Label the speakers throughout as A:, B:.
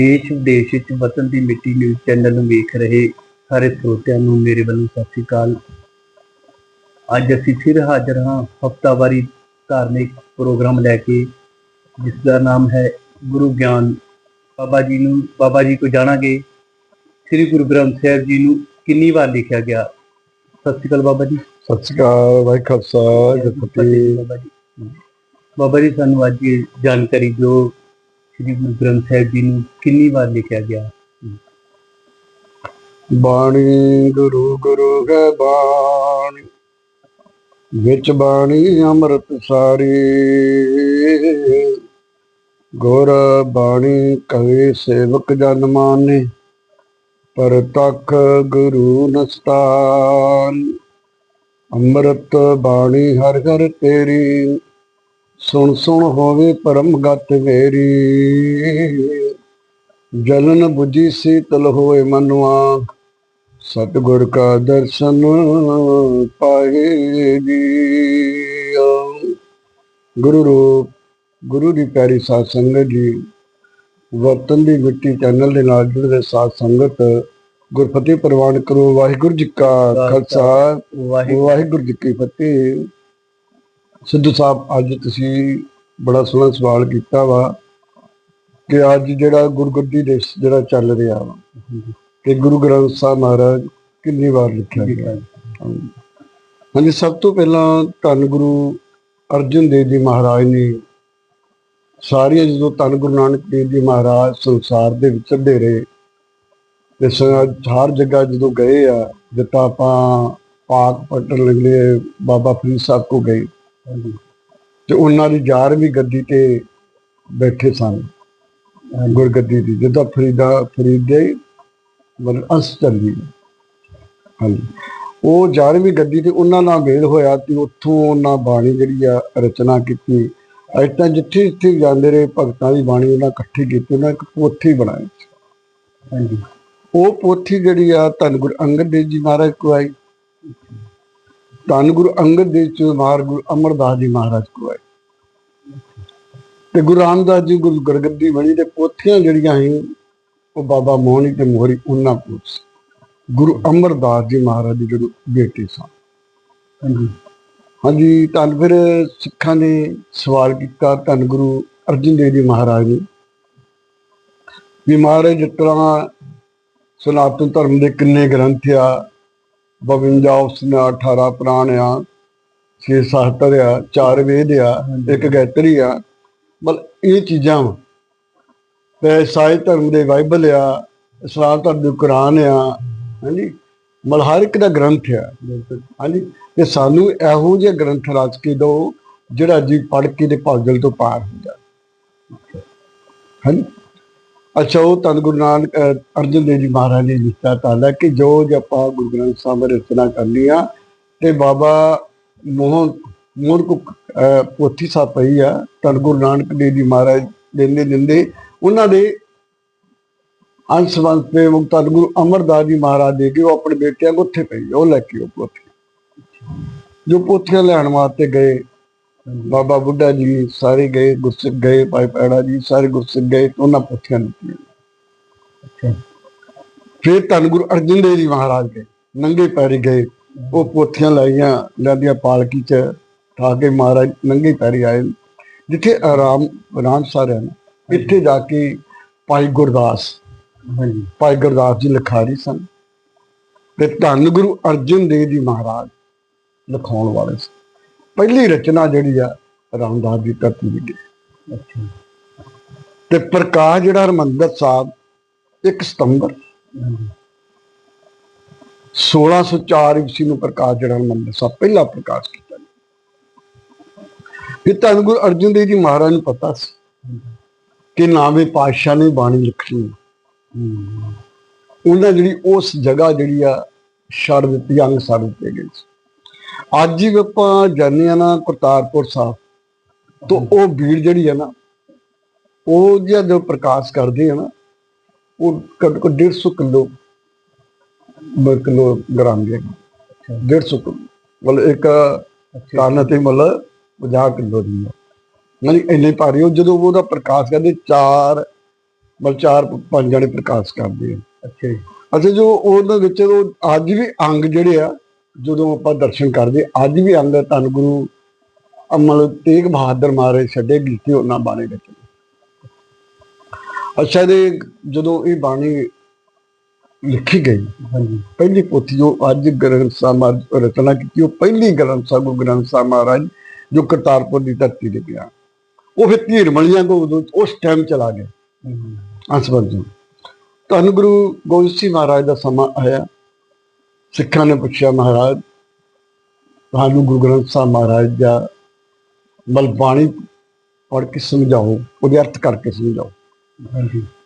A: ਦੇਸ਼ ਵਿਦੇਸ਼ ਵਿੱਚ ਵਤਨ ਦੀ ਮਿੱਟੀ ਨਿਊਜ਼ ਚੈਨਲ ਨੂੰ ਵੇਖ ਰਹੇ ਸਾਰੇ ਸਰੋਤਿਆਂ ਨੂੰ ਮੇਰੇ ਵੱਲੋਂ ਸਤਿ ਸ੍ਰੀ ਅਕਾਲ। ਅੱਜ ਅਸੀਂ ਫਿਰ ਹਾਜ਼ਰ ਹਾਂ ਹਫਤਾਵਾਰੀ ਧਾਰਮਿਕ ਪ੍ਰੋਗਰਾਮ ਲੈ ਕੇ ਜਿਸ ਦਾ ਨਾਮ ਹੈ ਗੁਰੂ ਗਿਆਨ। ਬਾਬਾ ਜੀ ਨੂੰ ਬਾਬਾ ਜੀ ਕੋ ਜਾਣਾਂਗੇ। ਸ੍ਰੀ ਗੁਰੂ ਗ੍ਰੰਥ ਸਾਹਿਬ ਜੀ ਨੂੰ ਕਿੰਨੀ ਵਾਰ ਲਿਖਿਆ ਗਿਆ? ਸਤਿ ਸ੍ਰੀ ਅਕਾਲ ਬਾਬਾ ਜੀ।
B: ਸਤਿ ਸ਼੍ਰੀ ਅਕਾਲ ਵਾਹਿ ਖਾਲਸਾ ਜੀ
A: ਬਾਬਾ ਜੀ। ਬਾਬਾ ਜੀ ਸਾਨੂੰ ਅੱਜ ਜਾਣਕਾਰੀ ਦਿਓ ਸ੍ਰੀ ਗੁਰੂ ਗ੍ਰੰਥ ਸਾਹਿਬ ਜੀ ਨੂੰ ਕਿੰਨੀ ਵਾਰ ਲਿਖਿਆ ਗਿਆ?
B: ਬਾਣੀ ਗੁਰੂ ਗੁਰੂ ਹੈ ਬਾਣੀ, ਵਿੱਚ ਬਾਣੀ ਅੰਮ੍ਰਿਤ ਸਾਰੀ। ਗੁਰ ਬਾਣੀ ਕਵੇ ਸੇਵਕ ਜਨ ਮਾਨੇ, ਪਰ ਤਖ ਗੁਰੂ ਨਸਤਾਨ ਅੰਮ੍ਰਿਤ ਬਾਣੀ ਹਰ ਹਰ ਤੇਰੀ ਸੁਣ ਸੁਣ ਹੋਵੇ ਪਰਮ ਗਤ ਮੇਰੀ ਜਲਨ 부ਜੀ ਸੀਤਲ ਹੋਏ ਮਨੁਆ ਸਤਿਗੁਰ ਕਾ ਦਰਸ਼ਨ ਪਾਏ ਜੀ ਗੁਰੂ ਰੂਪ ਗੁਰੂ ਦੀ ਪਿਆਰੀ ਸਾਧ ਸੰਗਤ ਜੀ ਵਤਨ ਦੀ ਮਿੱਟੀ ਚੈਨਲ ਦੇ ਨਾਲ ਜੁੜੇ ਸਾਧ ਸੰਗਤ ਗੁਰਫਤਿਹ ਪ੍ਰਵਾਨ ਕਰੋ ਵਾਹਿਗੁਰੂ ਜੀ ਕਾ ਖਾਲਸਾ
A: ਵਾਹਿਗੁਰੂ
B: ਜੀ ਕੀ ਫਤਿਹ। ਸਿੱਧੂ ਸਾਹਿਬ, ਅੱਜ ਤੁਸੀਂ ਬੜਾ ਸੋਹਣਾ ਸਵਾਲ ਕੀਤਾ ਵਾ ਕਿ ਅੱਜ ਜਿਹੜਾ ਗੁਰਗੱਦੀ ਦੇ ਜਿਹੜਾ ਚੱਲ ਰਿਹਾ ਵਾ, ਕਿ ਗੁਰੂ ਗ੍ਰੰਥ ਸਾਹਿਬ ਮਹਾਰਾਜ ਕਿੰਨੀ ਵਾਰ ਲਿਖਿਆ ਗਿਆ ਹਾਂਜੀ, ਸਭ ਤੋਂ ਪਹਿਲਾਂ ਧੰਨ ਗੁਰੂ ਅਰਜਨ ਦੇਵ ਜੀ ਮਹਾਰਾਜ ਨੇ ਸਾਰੀਆਂ ਜਦੋਂ ਧੰਨ ਗੁਰੂ ਨਾਨਕ ਦੇਵ ਜੀ ਮਹਾਰਾਜ ਸੰਸਾਰ ਦੇ ਵਿੱਚ ਚੱਲਦੇ ਰਹੇ ਤੇ ਹਰ ਜਗ੍ਹਾ ਜਦੋਂ ਗਏ ਆ, ਜਿੱਦਾਂ ਆਪਾਂ ਪਾਕ ਪਟਨ ਲਗਲੇ ਬਾਬਾ ਫਰੀਦ ਸਾਹਿਬ ਕੋ ਗਏ ਤੇ ਉਹਨਾਂ ਦੀ 11ਵੀਂ ਗੱਦੀ ਤੇ ਬੈਠੇ ਸਨ ਗੁਰਗੱਦੀ ਦੀ ਜਿੱਦਾਂ ਫਰੀਦਾ ਫਰੀਦ ਦੇ ਮਤਲਬ ਅੰਸ਼ ਚੱਲੀ। ਹਾਂਜੀ। ਉਹ 11ਵੀਂ ਗੱਦੀ ਤੇ ਉਹਨਾਂ ਨਾਲ ਮੇਲ ਹੋਇਆ ਤੇ ਉੱਥੋਂ ਉਹਨਾਂ ਬਾਣੀ ਜਿਹੜੀ ਆ ਰਚਨਾ ਕੀਤੀ। ਅੱਜ ਤਾਂ ਜਿੱਥੇ ਜਿੱਥੇ ਜਾਂਦੇ ਰਹੇ ਭਗਤਾਂ ਦੀ ਬਾਣੀ ਉਹਨਾਂ ਇਕੱਠੀ ਕੀਤੀ ਉਹਨਾਂ ਇੱਕ ਪੋਥੀ ਬਣਾਈ
A: ਹਾਂਜੀ।
B: ਉਹ ਪੋਥੀ ਜਿਹੜੀ ਆ ਧੰਨ ਗੁਰੂ ਅੰਗਦ ਦੇਵ ਜੀ ਮਹਾਰਾਜ ਕੋ ਆਈ। ਧੰਨ ਗੁਰੂ ਅੰਗਦ ਦੇਵ ਜੀ ਮਾਰ ਗੁਰੂ ਅਮਰਦਾਸ ਜੀ ਮਹਾਰਾਜ ਕੋ ਆਈ ਤੇ ਗੁਰੂ ਰਾਮਦਾਸ ਜੀ ਗੁਰੂ ਗਰਗੱਦੀ ਬਣੀ ਤੇ ਪੋਥੀਆਂ ਜਿਹੜੀਆਂ ਸੀ ਉਹ ਬਾਬਾ ਮੋਹਣੀ ਤੇ ਮੋਹਰੀ ਉਹਨਾਂ ਕੋਲ ਗੁਰੂ ਅਮਰਦਾਸ ਜੀ ਮਹਾਰਾਜ ਦੀ ਜਿਹੜੀ ਬੇਟੀ ਸਨ।
A: ਹਾਂਜੀ।
B: ਹਾਂਜੀ ਧੰਨ ਫਿਰ ਸਿੱਖਾਂ ਨੇ ਸਵਾਲ ਕੀਤਾ ਧੰਨ ਗੁਰੂ ਅਰਜਨ ਦੇਵ ਜੀ ਮਹਾਰਾਜ ਨੇ ਵੀ ਮਹਾਰਾਜ ਜਿਸ ਤਰ੍ਹਾਂ ਸਨਾਤਨ ਧਰਮ ਦੇ ਕਿੰਨੇ ਗ੍ਰੰਥ ਆ 52 ਉਸਨੇ 18 ਪੁਰਾਣ ਆ 6 ਸਾਹਿਤਰ ਆ 4 ਵੇਦ ਆ, ਇੱਕ ਗਾਇਤਰੀ ਆ। ਮਤਲਬ ਇਹ ਚੀਜ਼ਾਂ ਵਾਂ। ਤੇ ਸਾਈ ਧਰਮ ਦੇ ਬਾਈਬਲ ਆ, ਇਸਲਾਮ ਧਰਮ ਦੇ ਕੁਰਾਨ ਆ, ਹਾਂਜੀ। ਮਤਲਬ ਹਰ ਇੱਕ ਦਾ ਗ੍ਰੰਥ ਆ।
A: ਬਿਲਕੁਲ
B: ਹਾਂਜੀ। ਤੇ ਸਾਨੂੰ ਇਹੋ ਜਿਹੇ ਗ੍ਰੰਥ ਰਚ ਕੇ ਦਿਓ, ਜਿਹੜਾ ਜੀ ਪੜ੍ਹ ਕੇ ਤੇ ਭਾਗਲ ਤੋਂ ਪਾਰ ਹੋ ਜਾਏ ਹਾਂਜੀ। ਅੱਛਾ ਉਹ ਧੰਨ ਗੁਰੂ ਨਾਨਕ ਅਰਜਨ ਦੇਵ ਜੀ ਮਹਾਰਾਜ ਨੇ ਲਿਖਿਆ ਤਾਂ ਕਿ ਜੋ ਜੇ ਆਪਾਂ ਗੁਰੂ ਗ੍ਰੰਥ ਸਾਹਿਬ ਰਚਨਾ ਕਰਨੀ ਆ ਤੇ ਬਾਬਾ ਮੋਹਨ ਮੋਹਨ ਕੋ ਪੋਥੀ ਸਾਹਿਬ ਪਈ ਆ ਧੰਨ ਗੁਰੂ ਨਾਨਕ ਦੇਵ ਜੀ ਮਹਾਰਾਜ ਦਿੰਦੇ ਦਿੰਦੇ ਉਹਨਾਂ ਦੇ ਅੰਸ਼ ਵੰਸ਼ ਤੇ ਮੁਕਤ ਗੁਰੂ ਅਮਰਦਾਸ ਜੀ ਮਹਾਰਾਜ ਦੇ ਕੇ ਉਹ ਆਪਣੇ ਬੇਟਿਆਂ ਕੋ ਉੱਥੇ ਪਈ ਆ, ਉਹ ਲੈ ਕੇ ਉਹ ਪੋਥੀ। ਜੋ ਪੋਥੀਆਂ ਲੈਣ ਵਾਸਤੇ ਗਏ ਬਾਬਾ ਬੁੱਢਾ ਜੀ ਸਾਰੇ ਗਏ ਗੁਰਸਿੱਖ ਗਏ ਭਾਈ ਪੈੜਾ ਜੀ ਸਾਰੇ ਗੁਰਸਿੱਖ ਗਏ ਉਹਨਾਂ ਪੋਥੀਆਂ
A: ਅੱਛਾ
B: ਫਿਰ ਧੰਨ ਗੁਰੂ ਅਰਜਨ ਦੇਵ ਜੀ ਮਹਾਰਾਜ ਗਏ ਨੰਗੇ ਪੈਰੀ ਗਏ ਉਹ ਪੋਥੀਆਂ ਲਾਈਆਂ ਲੈਂਦੀਆਂ ਪਾਲਕੀ ਚ ਠਾ ਕੇ ਮਹਾਰਾਜ ਨੰਗੇ ਪੈਰੀ ਆਏ ਜਿੱਥੇ ਆਰਾਮ ਆਰਾਮ ਸਾਰਿਆਂ ਨੇ। ਇੱਥੇ ਜਾ ਕੇ ਭਾਈ ਗੁਰਦਾਸ
A: ਹਾਂਜੀ।
B: ਭਾਈ ਗੁਰਦਾਸ ਜੀ ਲਿਖਾਰੀ ਸਨ। ਤੇ ਧੰਨ ਗੁਰੂ ਅਰਜਨ ਦੇਵ ਜੀ ਮਹਾਰਾਜ ਲਿਖਾਉਣ ਵਾਲੇ ਸੀ ਪਹਿਲੀ ਰਚਨਾ ਜਿਹੜੀ ਆ, ਰਾਮਦਾਸ ਦੀ ਧਰਤੀ ਦੀ
A: ਅੱਛਾ
B: ਤੇ ਪ੍ਰਕਾਸ਼ ਜਿਹੜਾ ਹਰਮੰਦਰ ਸਾਹਿਬ 1 ਸਤੰਬਰ।
A: ਹਾਂਜੀ
B: 1604 ਈਸਵੀ ਨੂੰ ਪ੍ਰਕਾਸ਼ ਜਿਹੜਾ ਹਰਮੰਦਰ ਸਾਹਿਬ ਪਹਿਲਾ ਪ੍ਰਕਾਸ਼ ਕੀਤਾ ਇਹ ਧੰਨ ਗੁਰੂ ਅਰਜਨ ਦੇਵ ਜੀ ਮਹਾਰਾਜ ਨੂੰ ਪਤਾ ਸੀ ਕਿ ਨਾਵੇਂ ਪਾਤਸ਼ਾਹ ਨੇ ਬਾਣੀ ਲਿਖਣੀ ਹੈ। ਉਹਨਾਂ ਜਿਹੜੀ ਉਸ ਜਗ੍ਹਾ ਜਿਹੜੀ ਆ, ਛੱਡ ਦਿੱਤੀ, ਅੰਗ ਛੱਡ ਦਿੱਤੇ ਗਏ ਸੀ। ਅੱਜ ਵੀ ਆਪਾਂ ਜਾਂਦੇ ਆ ਨਾ ਕਰਤਾਰਪੁਰ ਸਾਹਿਬ ਤੋਂ ਉਹ ਭੀੜ ਜਿਹੜੀ ਆ ਨਾ ਉਹ ਜਦੋਂ ਪ੍ਰਕਾਸ਼ ਕਰਦੇ ਆ ਨਾ ਉਹ ਘੱਟੋ ਘੱਟ 150 ਕਿਲੋ ਕਿਲੋ ਗ੍ਰਾਮ ਦੇ 150 ਕਿਲੋ ਮਤਲਬ ਇੱਕ ਕਾਨ ਤੇ ਮਤਲਬ 50 ਕਿਲੋ ਦੀ। ਯਾਨੀ ਇੰਨੇ ਭਾਰੀ ਉਹ ਜਦੋਂ ਉਹਦਾ ਪ੍ਰਕਾਸ਼ ਕਰਦੇ ਚਾਰ ਬਲ ਚਾਰ ਪੰਜ ਜਣੇ ਪ੍ਰਕਾਸ਼ ਕਰਦੇ ਆ।
A: ਅੱਛਾ ਜੀ।
B: ਅੱਛਾ ਜੋ ਉਹਨਾਂ ਵਿੱਚ ਉਹ ਅੱਜ ਵੀ ਅੰਗ ਜਿਹੜੇ ਆ ਜਦੋਂ ਆਪਾਂ ਦਰਸ਼ਨ ਕਰਦੇ ਅੱਜ ਵੀ ਅੰਗ ਧੰਨ ਗੁਰੂ ਅਮਲ ਤੇਗ ਬਹਾਦਰ ਮਹਾਰਾਜ ਛੱਡੇ ਗੀਤੇ ਉਹਨਾਂ ਬਾਣੇ ਵਿੱਚ। ਅੱਛਾ ਦੇ ਜਦੋਂ ਇਹ ਬਾਣੀ ਲਿਖੀ ਗਈ
A: ਹਾਂਜੀ।
B: ਪਹਿਲੀ ਪੋਥੀ ਜੋ ਅੱਜ ਗ੍ਰੰਥ ਸਾਹਿਬ ਮਹਾਰਾਜ ਰਚਨਾ ਕੀਤੀ ਉਹ ਪਹਿਲੀ ਗ੍ਰੰਥ ਸਾਹਿਬ ਗੁਰੂ ਗ੍ਰੰਥ ਸਾਹਿਬ ਮਹਾਰਾਜ ਜੋ ਕਰਤਾਰਪੁਰ ਦੀ ਧਰਤੀ ਤੇ ਗਿਆ ਉਹ ਫਿਰ ਧੀਰਮਲੀਆਂ ਕੋ ਉਦੋਂ ਉਸ ਟਾਈਮ ਚਲਾ ਗਿਆ। ਅੰਸਬਲ ਜੀ ਧੰਨ ਗੁਰੂ ਗੋਬਿੰਦ ਸਿੰਘ ਮਹਾਰਾਜ ਦਾ ਸਮਾਂ ਆਇਆ। ਸਿੱਖਾਂ ਨੇ ਪੁੱਛਿਆ ਮਹਾਰਾਜ ਤੁਹਾਨੂੰ ਗੁਰੂ ਗ੍ਰੰਥ ਸਾਹਿਬ ਮਹਾਰਾਜ ਦਾ ਬਲ ਬਾਣੀ ਪੜ੍ਹ ਕੇ ਸਮਝਾਓ ਉਹਦੇ ਅਰਥ ਕਰਕੇ ਸਮਝਾਓ।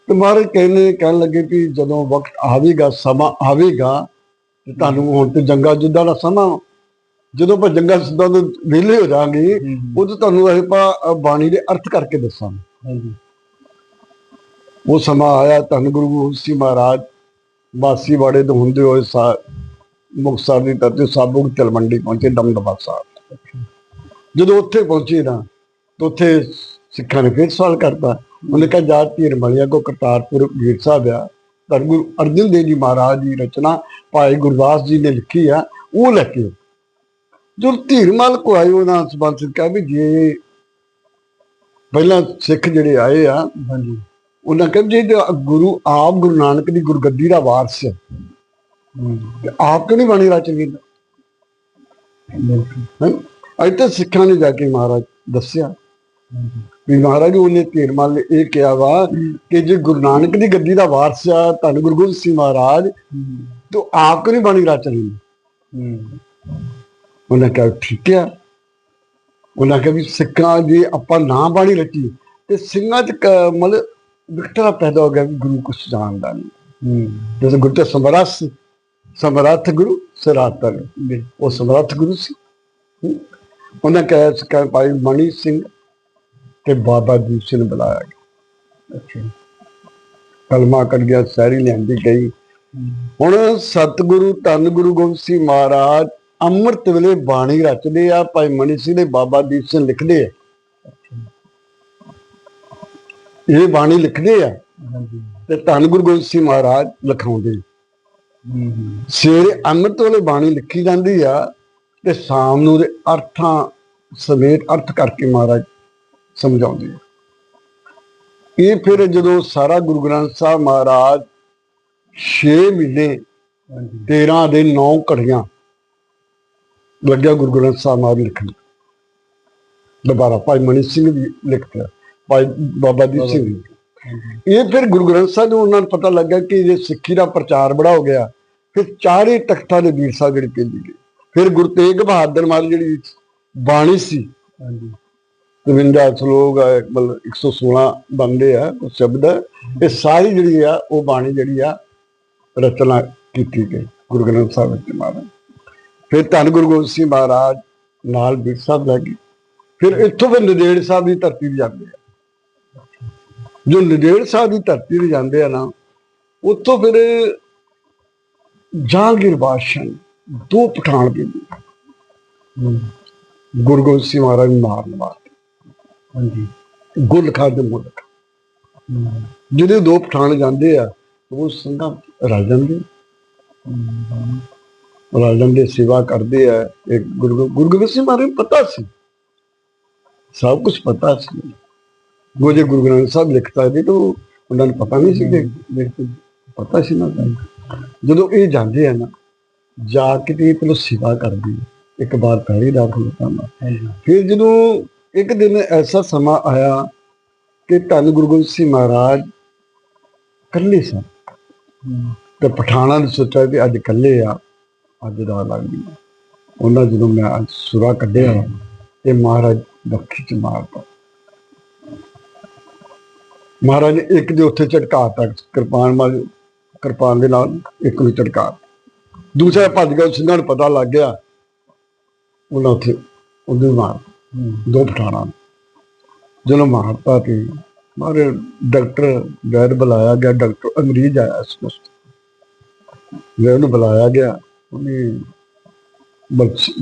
B: ਤੇ ਮਹਾਰਾਜ ਕਹਿੰਦੇ ਕਹਿਣ ਲੱਗੇ ਕਿ ਜਦੋਂ ਵਕਤ ਆਵੇਗਾ ਸਮਾਂ ਆਵੇਗਾ ਤੇ ਤੁਹਾਨੂੰ ਹੁਣ ਤੇ ਜੰਗਾ ਜੁੱਦਾਂ ਦਾ ਸਮਾਂ ਜਦੋਂ ਆਪਾਂ ਜੰਗਾ ਜੁੱਦਾਂ ਤੋਂ ਵਿਹਲੇ ਹੋ ਜਾਾਂਗੇ ਉਦੋਂ ਤੁਹਾਨੂੰ ਅਸੀਂ ਆਪਾਂ ਬਾਣੀ ਦੇ ਅਰਥ ਕਰਕੇ ਦੱਸਾਂਗੇ। ਉਹ ਸਮਾਂ ਆਇਆ ਧੰਨ ਗੁਰੂ ਗੋਬਿੰਦ ਸਿੰਘ ਮਹਾਰਾਜ ਬਾਸੀ ਵਾੜੇ ਤੋਂ ਹੁੰਦੇ ਹੋਏ ਮੁਕਤਸਰ ਦੀ ਧਰਤੀ ਸਾਬੂ ਤਲਮੰਡੀ ਪਹੁੰਚੇ ਦਮਦਮਾ ਸਾਹਿਬ। ਜਦੋਂ ਉੱਥੇ ਪਹੁੰਚੇ ਨਾ ਤਾਂ ਉੱਥੇ ਸਿੱਖਾਂ ਨੇ ਫਿਰ ਸਵਾਲ ਕਰਤਾ। ਉਹਨੇ ਕਿਹਾ ਜਾਤ ਧੀਰ ਮਲਿਆ ਕੋ ਕਰਤਾਰਪੁਰ ਵੀਰ ਸਾਹਿਬ ਆ। ਗੁਰੂ ਅਰਜਨ ਦੇਵ ਜੀ ਮਹਾਰਾਜ ਦੀ ਰਚਨਾ ਭਾਈ ਗੁਰਦਾਸ ਜੀ ਨੇ ਲਿਖੀ ਆ ਉਹ ਲੈ ਕੇ। ਜਦੋਂ ਧੀਰ ਮਲ ਕੋ ਆਏ ਉਹਨਾਂ ਸੰਬੰਧ ਕਿਹਾ ਵੀ ਜੇ ਪਹਿਲਾਂ ਸਿੱਖ ਜਿਹੜੇ ਆਏ ਆ
A: ਹਾਂਜੀ।
B: ਉਹਨਾਂ ਕਹਿੰਦੇ ਜੇ ਗੁਰੂ ਆਪ ਗੁਰੂ ਨਾਨਕ ਦੀ ਗੁਰਗੱਦੀ ਦਾ ਵਾਰਸ ਹੈ ਤੇ ਆਪ ਕਿਉਂ ਨਹੀਂ ਬਾਣੀ ਰਚ ਗਏ
A: ਬਿਲਕੁਲ
B: ਅੱਜ ਤਾਂ ਸਿੱਖਾਂ ਨੇ ਜਾ ਕੇ ਮਹਾਰਾਜ ਦੱਸਿਆ ਵੀ ਮਹਾਰਾਜ ਉਹਨੇ ਧੀਰਮਲ ਨੇ ਇਹ ਕਿਹਾ ਵਾ ਕਿ ਜੇ ਗੁਰੂ ਨਾਨਕ ਦੀ ਗੱਦੀ ਦਾ ਵਾਰਸ ਆ ਧੰਨ ਗੁਰੂ ਗੋਬਿੰਦ ਸਿੰਘ ਮਹਾਰਾਜ ਤੇ ਆਪ ਕਿਉਂ ਨਹੀਂ ਬਾਣੀ ਰਚ ਰਹੇ
A: ਹਮ,
B: ਉਹਨਾਂ ਕਿਹਾ ਠੀਕ ਆ। ਉਹਨਾਂ ਕਿਹਾ ਵੀ ਸਿੱਖਾਂ ਦੀ ਆਪਾਂ ਨਾ ਬਾਣੀ ਰਚੀ ਤੇ ਸਿੰਘਾਂ ਚ ਮਤਲਬ ਵਿਕਟਰਾ ਪੈਦਾ ਹੋ ਗਿਆ ਵੀ ਗੁਰੂ ਕੁਛ ਜਾਣਦਾ ਨਹੀਂ। ਜਿਵੇਂ ਗੁਰੂ ਤੇ ਸਮਰੱਥ ਸੀ ਸਮਰੱਥ ਗੁਰੂ ਸਰਾਤਨ ਉਹ ਸਮਰੱਥ ਗੁਰੂ ਸੀ। ਉਹਨਾਂ ਕਹਿਆ ਕਿ ਭਾਈ ਮਣੀ ਸਿੰਘ ਤੇ ਬਾਬਾ ਦੀਪ ਸਿੰਘ ਨੂੰ ਬੁਲਾਇਆ ਗਿਆ।
A: ਅੱਛਾ।
B: ਕਲਮਾ ਕੱਢ ਗਿਆ ਸਹਿਰੀ ਲਿਆਂਦੀ ਗਈ। ਹੁਣ ਸਤਿਗੁਰੂ ਧੰਨ ਗੁਰੂ ਗੋਬਿੰਦ ਸਿੰਘ ਮਹਾਰਾਜ ਅੰਮ੍ਰਿਤ ਵੇਲੇ ਬਾਣੀ ਰਚਦੇ ਆ ਭਾਈ ਮਣੀ ਸਿੰਘ ਦੇ ਬਾਬਾ ਦੀਪ ਸਿੰਘ ਲਿਖਦੇ ਆ। ਇਹ ਬਾਣੀ ਲਿਖਦੇ ਆ ਤੇ ਧੰਨ ਗੁਰੂ ਗੋਬਿੰਦ ਸਿੰਘ ਮਹਾਰਾਜ ਲਿਖਾਉਂਦੇ ਸਵੇਰੇ ਅੰਮ੍ਰਿਤ ਵੇਲੇ ਬਾਣੀ ਲਿਖੀ ਜਾਂਦੀ ਆ ਤੇ ਸ਼ਾਮ ਨੂੰ ਦੇ ਅਰਥਾਂ ਸਮੇਤ ਅਰਥ ਕਰਕੇ ਮਹਾਰਾਜ ਸਮਝਾਉਂਦੇ ਆ। ਇਹ ਫਿਰ ਜਦੋਂ ਸਾਰਾ ਗੁਰੂ ਗ੍ਰੰਥ ਸਾਹਿਬ ਮਹਾਰਾਜ 6 ਮਹੀਨੇ
A: ਹਾਂਜੀ
B: 13 ਦੇ 9 ਘੜੀਆਂ ਲੱਗਿਆ ਗੁਰੂ ਗ੍ਰੰਥ ਸਾਹਿਬ ਮਹਾਰਾਜ ਲਿਖਣ। ਦੁਬਾਰਾ ਭਾਈ ਮਨੀ ਸਿੰਘ ਵੀ ਲਿਖਤਾ ਭਾਈ ਬਾਬਾ ਦੀਪ ਸਿੰਘ ਵੀ। ਇਹ ਫਿਰ ਗੁਰੂ ਗ੍ਰੰਥ ਸਾਹਿਬ ਨੂੰ ਉਹਨਾਂ ਨੂੰ ਪਤਾ ਲੱਗਾ ਕਿ ਜੇ ਸਿੱਖੀ ਦਾ ਪ੍ਰਚਾਰ ਬੜਾ ਹੋ ਗਿਆ। ਫਿਰ ਚਾਰੇ ਤਖਤਾਂ ਦੇ ਵੀਰ ਸਾਹਿਬ ਜਿਹੜੇ ਭੇਜੀ ਗਏ ਫਿਰ ਗੁਰੂ ਤੇਗ ਬਹਾਦਰ ਮਹਾਰਾਜ ਜਿਹੜੀ ਬਾਣੀ ਸੀ।
A: ਹਾਂਜੀ।
B: 52 ਸ਼ਲੋਕ ਆ ਮਤਲਬ 116 ਬੰਦੇ ਆ ਉਹ ਸ਼ਬਦ। ਇਹ ਸਾਰੀ ਜਿਹੜੀ ਆ ਉਹ ਬਾਣੀ ਜਿਹੜੀ ਆ ਰਚਨਾ ਕੀਤੀ ਗਈ ਗੁਰੂ ਗ੍ਰੰਥ ਸਾਹਿਬ ਵਿੱਚ ਮਹਾਰਾਜ। ਫਿਰ ਧੰਨ ਗੁਰੂ ਗੋਬਿੰਦ ਸਿੰਘ ਮਹਾਰਾਜ ਨਾਲ ਵੀਰ ਸਾਹਿਬ ਲੈ ਗਏ। ਫਿਰ ਇੱਥੋਂ ਫਿਰ ਨਦੇੜ ਸਾਹਿਬ ਦੀ ਧਰਤੀ ਤੇ ਜਾਂਦੇ ਆ। ਜੋ ਨਦੇੜ ਸਾਹਿਬ ਦੀ ਧਰਤੀ ਤੇ ਜਾਂਦੇ ਆ ਨਾ ਉੱਥੋਂ ਫਿਰ ਜਹਾਂਗੀਰ ਬਾਦਸ਼ਾਹ ਦੋ ਪਠਾਨ ਦੇ
A: ਹਮ,
B: ਗੁਰੂ ਗੋਬਿੰਦ ਸਿੰਘ ਮਹਾਰਾਜ ਨੂੰ ਮਾਰਨ ਵਾਸਤੇ।
A: ਹਾਂਜੀ।
B: ਗੁਲ ਖਾ ਦੇ ਮੁਲਕ। ਜਿਹੜੇ ਦੋ ਪਠਾਨ ਜਾਂਦੇ ਆ ਉਹ ਸਿੰਘਾਂ ਰਲ ਜਾਂਦੇ ਰਲ ਜਾਂਦੇ ਸੇਵਾ ਕਰਦੇ ਆ। ਇੱਕ ਗੁਰੂ ਗੋਬਿੰਦ ਸਿੰਘ ਮਹਾਰਾਜ ਨੂੰ ਪਤਾ ਸੀ। ਸਭ ਕੁਝ ਪਤਾ ਸੀ। ਉਹ ਜੇ ਗੁਰੂ ਗ੍ਰੰਥ ਸਾਹਿਬ ਲਿਖਤਾ ਸੀ ਤਾਂ ਉਹਨਾਂ ਨੂੰ ਪਤਾ ਨਹੀਂ ਸੀ ਕਿ
A: ਬਿਲਕੁਲ
B: ਪਤਾ ਸੀ ਨਾ ਜਦੋਂ ਇਹ ਜਾਂਦੇ ਆ ਨਾ ਜਾ ਕੇ ਤੇ ਪਹਿਲਾਂ ਸੇਵਾ ਕਰਦੇ। ਇੱਕ ਵਾਰ ਪਹਿਲੀ ਦਾ ਹੁੰਦਾ ਫਿਰ ਜਦੋਂ ਇੱਕ ਦਿਨ ਐਸਾ ਸਮਾਂ ਆਇਆ ਕਿ ਧੰਨ ਗੁਰੂ ਗੋਬਿੰਦ ਸਿੰਘ ਮਹਾਰਾਜ ਇਕੱਲੇ ਸਨ ਤੇ ਪਠਾਣਾ ਨੇ ਸੋਚਿਆ ਕਿ ਅੱਜ ਇਕੱਲੇ ਆ ਅੱਜ ਦਾ ਲੱਗਦੀ ਉਹਨਾਂ ਜਦੋਂ ਮੈਂ ਸੁਰਾ ਕੱਢਿਆ ਤੇ ਮਹਾਰਾਜ ਦੱਖੀ ਚ ਮਾਰਦਾ ਮਹਾਰਾਜ ਨੇ ਇੱਕ ਦੇ ਉੱਥੇ ਝਟਕਾ ਤੱਕ ਕਿਰਪਾਨ ਮਾਰ ਕਿਰਪਾਨ ਦੇ ਨਾਲ ਇੱਕ ਨੂੰ ਝਟਕਾ ਦੂਸਰਾ ਭੱਜ ਗਿਆ ਸਿੰਘਾਂ ਨੂੰ ਪਤਾ ਲੱਗ ਗਿਆ, ਉਹਨਾਂ ਉੱਥੇ ਉਹਦੇ ਮਾਰ ਦੋ ਪਠਾਣਾ ਨੂੰ। ਜਦੋਂ ਮਾਰਤਾ ਤੇ ਮਾਰੇ, ਡਾਕਟਰ ਵੈਦ ਬੁਲਾਇਆ ਗਿਆ, ਡਾਕਟਰ ਅੰਗਰੇਜ਼ ਆਇਆ ਇਸ ਵਕਤ ਜੇ ਉਹਨੂੰ ਬੁਲਾਇਆ ਗਿਆ, ਉਹਨੇ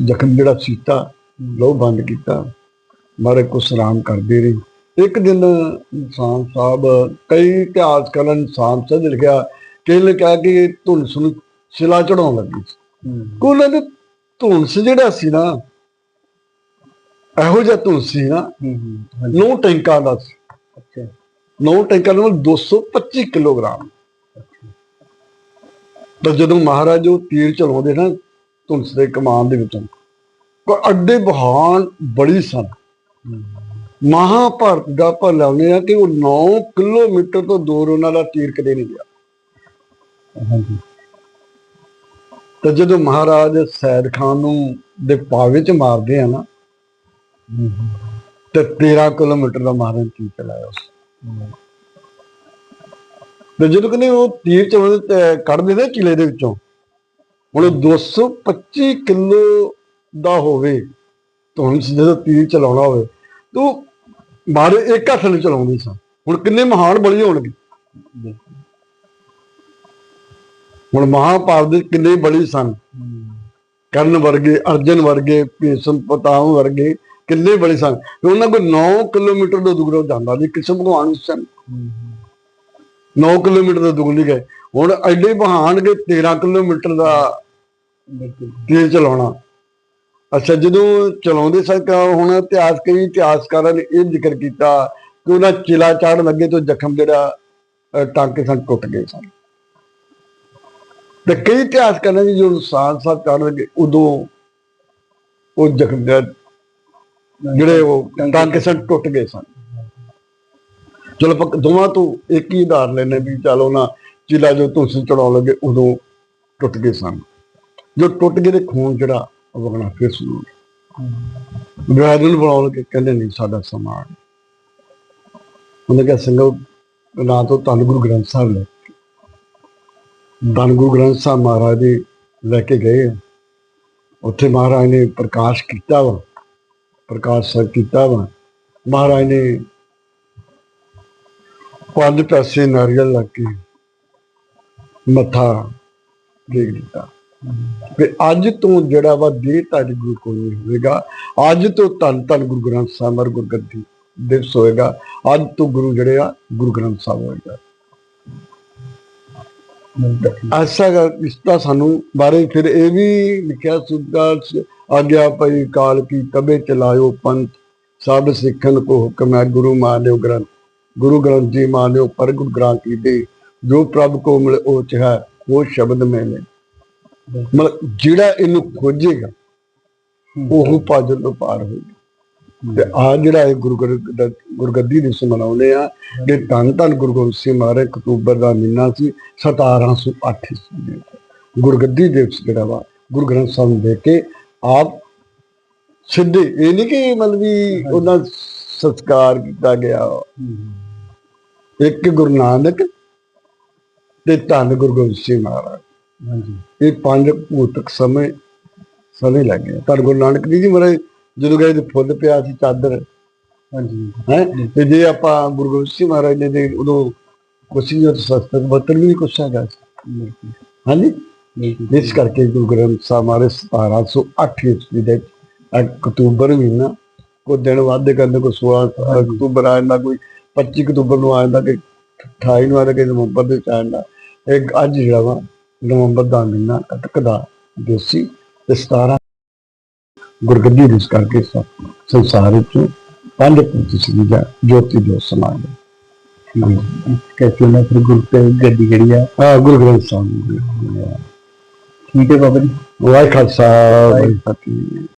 B: ਜ਼ਖਮ ਜਿਹੜਾ ਸੀਤਾ, ਲਹੂ ਬੰਦ ਕੀਤਾ। ਮਾਰੇ ਕੋ ਸਲਾਮ ਕਰਦੇ ਰਹੀ। ਇੱਕ ਦਿਨ ਇਨਸਾਨ ਸਾਹਿਬ ਕਈ ਇਤਿਹਾਸਕਾਰ ਇਨਸਾਨ ਸਾਹਿਬ ਲਿਖਿਆ ਕਿ ਕਿਹਾ ਕਿ ਧੁਨਸ ਨੂੰ ਸਿਲਾ ਚੜਾਉਣ ਲੱਗੀ ਉਹਨਾਂ ਦੇ ਧੁਨਸ ਜਿਹੜਾ ਸੀ ਨਾ ਇਹੋ ਜਿਹਾ ਧੁਨਸ ਸੀ ਨਾ ਨੌ ਟੈਂਕਾਂ ਦਾ ਸੀ।
A: ਅੱਛਾ।
B: ਨੌ ਟੈਂਕਾਂ ਨਾਲ 225 ਕਿਲੋਗ੍ਰਾਮ। ਤਾਂ ਜਦੋਂ ਮਹਾਰਾਜ ਉਹ ਤੀਰ ਚਲਾਉਂਦੇ ਨਾ ਧੁਨਸ ਦੇ ਕਮਾਨ ਦੇ ਵਿੱਚੋਂ ਕੋ ਅੱਡੇ ਬਹਾਨ ਬੜੀ ਸਨ। ਮਹਾਭਾਰਤ ਦਾ ਆਪਾਂ ਲਾਉਂਦੇ ਆ ਕਿ ਉਹ 9 ਕਿਲੋਮੀਟਰ ਤੋਂ ਦੂਰ ਉਹਨਾਂ ਦਾ ਤੀਰ ਕਦੇ ਨਹੀਂ ਗਿਆ।
A: ਹਾਂਜੀ।
B: ਤੇ ਜਦੋਂ ਮਹਾਰਾਜ ਸੈਦ ਖਾਨ ਨੂੰ ਦੇ ਪਾਵੇ ਚ ਮਾਰਦੇ ਆ ਨਾ ਤੇ 13 ਕਿਲੋਮੀਟਰ ਦਾ ਮਹਾਰਾਜ ਤੀਰ ਚਲਾਇਆ ਉਸ। ਤੇ ਜਦੋਂ ਕਹਿੰਦੇ ਉਹ ਤੀਰ ਤੇ ਕੱਢਦੇ ਨੇ ਕਿਲੇ ਦੇ ਵਿੱਚੋਂ ਹੁਣ ਉਹ 225 ਕਿਲੋ ਦਾ ਹੋਵੇ ਤੁਹਾਨੂੰ ਜਦੋਂ ਤੀਰ ਚਲਾਉਣਾ ਹੋਵੇ ਤੂੰ ਮਾਰੇ ਇੱਕ ਹੱਥ ਨਾਲ ਚਲਾਉਂਦੇ ਸਨ ਹੁਣ ਕਿੰਨੇ ਮਹਾਨ ਬਲੀ ਹੋਣਗੇ। ਹੁਣ ਮਹਾਭਾਰਤ ਦੇ ਕਿੰਨੇ ਬਲੀ ਸਨ। ਕਰਨ ਵਰਗੇ ਅਰਜਨ ਵਰਗੇ ਭੀਸ਼ਮ ਪਤਾਮ ਵਰਗੇ ਕਿੰਨੇ ਬੜੇ ਸਨ। ਉਹਨਾਂ ਕੋਲ 9 ਕਿਲੋਮੀਟਰ ਤੋਂ ਦੂਰ ਜਾਂਦਾ ਸੀ। ਕ੍ਰਿਸ਼ਨ ਭਗਵਾਨ
A: ਹੂੰ,
B: 9 ਕਿਲੋਮੀਟਰ ਦੂਰ ਨਹੀਂ ਗਏ। ਹੁਣ ਐਡੇ ਬਹਾਨ ਕੇ 13 ਕਿਲੋਮੀਟਰ ਦਾ ਤੇਲ ਚਲਾਉਣਾ। ਅੱਛਾ, ਜਦੋਂ ਚਲਾਉਂਦੇ ਸਨ ਤਾਂ ਹੁਣ ਇਤਿਹਾਸ ਕਈ ਇਤਿਹਾਸਕਾਰਾਂ ਨੇ ਇਹ ਜ਼ਿਕਰ ਕੀਤਾ ਕਿ ਉਹਨਾਂ ਚਿਲਾ ਚਾੜਨ ਲੱਗੇ ਤੋਂ ਜ਼ਖਮ ਜਿਹੜਾ ਟਾਂਕੇ ਸਨ, ਟੁੱਟ ਗਏ ਸਨ। ਤੇ ਕਈ ਇਤਿਹਾਸਕਾਰਾਂ ਨੇ ਜਦੋਂ ਸਾਲ ਸਾਹਿਬ ਚਾੜਨ ਲੱਗੇ, ਉਦੋਂ ਉਹ ਜ਼ਖਮ ਜਿਹੜੇ ਉਹ ਟਾਂਕੇ ਸਨ, ਟੁੱਟ ਗਏ ਸਨ। ਚਲੋ ਦੋਵਾਂ ਤੋਂ ਇੱਕ ਹੀ ਉਦਾਹਰਨ ਲੈਨੇ ਵੀ ਚਲੋ ਨਾ ਚਿਲਾ ਜੋ ਤੁਸੀਂ ਚੜਾਉਣ ਲੱਗੇ, ਉਦੋਂ ਟੁੱਟ ਗਏ ਸਨ। ਜੋ ਟੁੱਟ ਗਏ ਤੇ ਖੂਨ ਜਿਹੜਾ ਵਗਣਾ ਫਿਰ ਸ਼ੁਰੂ ਹੋ ਗਿਆ ਵਿਆਹ ਕਹਿੰਦੇ ਨਹੀਂ ਸਾਡਾ ਸਮਾਂ ਆ ਉਹਨੇ ਕਿਹਾ ਸਿੰਘੋ ਨਾ ਤੋਂ ਧੰਨ ਗੁਰੂ ਗ੍ਰੰਥ ਸਾਹਿਬ ਲੈ ਧੰਨ ਗੁਰੂ ਗ੍ਰੰਥ ਸਾਹਿਬ ਮਹਾਰਾਜ ਦੇ ਲੈ ਕੇ ਗਏ ਉੱਥੇ ਮਹਾਰਾਜ ਨੇ ਪ੍ਰਕਾਸ਼ ਕੀਤਾ ਵਾ, ਪ੍ਰਕਾਸ਼ ਸਾਹਿਬ ਕੀਤਾ ਵਾ। ਮਹਾਰਾਜ ਨੇ ਪੰਜ ਪੈਸੇ ਨਾਰੀਅਲ ਲੱਗ ਕੇ ਮੱਥਾ ਦੇਖ ਦਿੱਤਾ। ਤੇ ਅੱਜ ਤੋਂ ਜਿਹੜਾ ਵਾ ਦੇਹ ਤੁਹਾਡੇ ਗੁਰੂ ਕੋਲ ਨਹੀਂ ਹੋਵੇਗਾ, ਅੱਜ ਤੋਂ ਧੰਨ ਧੰਨ ਗੁਰੂ ਗ੍ਰੰਥ ਸਾਹਿਬ ਵਰ ਗੁਰਗੱਦੀ ਦਿਵਸ ਹੋਏਗਾ ਅੱਜ ਤੋਂ ਗੁਰੂ ਜਿਹੜੇ ਆ, ਗੁਰੂ ਗ੍ਰੰਥ ਸਾਹਿਬ ਹੋਏਗਾ ਐਸਾ ਇਸ ਦਾ ਸਾਨੂੰ ਬਾਰੇ ਫਿਰ ਇਹ ਵੀ ਲਿਖਿਆ ਸੁਦਾ ਆਗਿਆ ਪਈ ਕਾਲ ਕੀ ਕਬੇ ਚਲਾਇਓ ਪੰਥ, ਸਭ ਸਿੱਖਣ ਕੋ ਹੁਕਮ ਹੈ ਗੁਰੂ ਮਾਨਿਓ ਗ੍ਰੰਥ, ਗੁਰੂ ਗ੍ਰੰਥ ਜੀ ਮਾਨਿਓ ਪਰ ਗੁਰ ਗ੍ਰੰਥ ਕੀ ਦੇ, ਜੋ ਪ੍ਰਭ ਕੋ ਮਿਲੇ ਉਹ ਚ ਹੈ, ਉਹ ਸ਼ਬਦ ਮੇਲੇ ਮਤਲਬ ਜਿਹੜਾ ਇਹਨੂੰ ਖੋਜੇਗਾ, ਉਹ ਭਾਜਨ ਤੋਂ ਪਾਰ ਹੋਏਗਾ ਤੇ ਆ ਜਿਹੜਾ ਇਹ ਗੁਰੂ ਗਰ- ਗੁਰਗੱਦੀ ਦਿਵਸ ਮਨਾਉਂਦੇ ਆ ਕਿ ਧੰਨ ਧੰਨ ਗੁਰੂ ਗੋਬਿੰਦ ਸਿੰਘ ਮਹਾਰਾਜ ਅਕਤੂਬਰ ਦਾ ਮਹੀਨਾ ਸੀ 1708 ਈਸਵੀ ਦੇ ਗੁਰਗੱਦੀ ਦਿਵਸ ਜਿਹੜਾ ਵਾ, ਗੁਰੂ ਗ੍ਰੰਥ ਸਾਹਿਬ ਨੂੰ ਦੇਖ ਕੇ ਆਪ ਸਿੱਧੇ, ਇਹ ਨਹੀਂ ਕਿ ਮਤਲਬ ਵੀ ਉਹਨਾਂ ਸੰਸਕਾਰ ਕੀਤਾ ਗਿਆ। ਇੱਕ ਗੁਰੂ ਨਾਨਕ ਤੇ ਧੰਨ ਗੁਰੂ ਗੋਬਿੰਦ ਸਿੰਘ ਮਹਾਰਾਜ।
A: ਹਾਂਜੀ।
B: ਇਹ ਪੰਜ ਭੂਤਕ ਸਮੇਂ ਸਮੇਂ ਲੱਗੇ ਪਰ ਗੁਰੂ ਨਾਨਕ ਦੇਵ ਜੀ ਮਹਾਰਾਜ ਜਦੋਂ ਗਏ ਤੇ ਫੁੱਲ ਪਿਆ ਸੀ ਚਾਦਰ।
A: ਹਾਂਜੀ।
B: ਹੈ? ਤੇ ਜੇ ਆਪਾਂ ਗੁਰੂ ਗੋਬਿੰਦ ਸਿੰਘ ਮਹਾਰਾਜ ਨੇ ਦੇ ਉਦੋਂ ਕੁਛ ਨਹੀਂ ਸਸਤਕ ਬਤਨ ਵੀ ਕੁਛ ਹੈਗਾ ਹਾਂਜੀ? ਇਸ ਕਰਕੇ ਗੁਰੂ ਗ੍ਰੰਥ ਸਾਹਿਬ ਮਹਾਰਾਜ 1708 ਈਸਵੀ ਦੇ ਅਕਤੂਬਰ ਮਹੀਨਾ ਕੋ ਦਿਨ ਵਾਧੇ ਕਰਦੇ ਕੋ 16 ਅਕਤੂਬਰ ਆ ਜਾਂਦਾ ਕੋਈ 25 ਅਕਤੂਬਰ ਨੂੰ ਆ ਜਾਂਦਾ ਕਿ 28 ਨੂੰ ਆ ਜਾਂਦਾ ਕਿ ਨਵੰਬਰ ਦੇ ਜਾਂਦਾ। ਇਹ ਅੱਜ ਜਿਹੜਾ ਵਾ ਨਵੰਬਰ ਦਾ ਮਹੀਨਾ ਕਤਕ ਦਾ ਦੇਸੀ ਤੇ 17 ਗੁਰਗੱਦੀ ਦਿਸ ਕਰਕੇ ਸੰਸਾਰ ਵਿੱਚ ਪੰਜ ਪ੍ਰਤੀਸ਼ਤ ਦਾ ਜੋਤੀ ਜੋ ਸਮਾਜ
A: ਕੈਸੇ ਨਾ ਫਿਰ ਗੁਰੂ ਤੇ ਗੱਡੀ ਜਿਹੜੀ ਆ
B: ਆ ਗੁਰੂ ਗ੍ਰੰਥ ਸਾਹਿਬ
A: ਠੀਕ ਹੈ ਬਾਬਾ ਜੀ।
B: ਵਾਹਿਗੁਰੂ ਖਾਲਸਾ, ਵਾਹਿਗੁਰੂ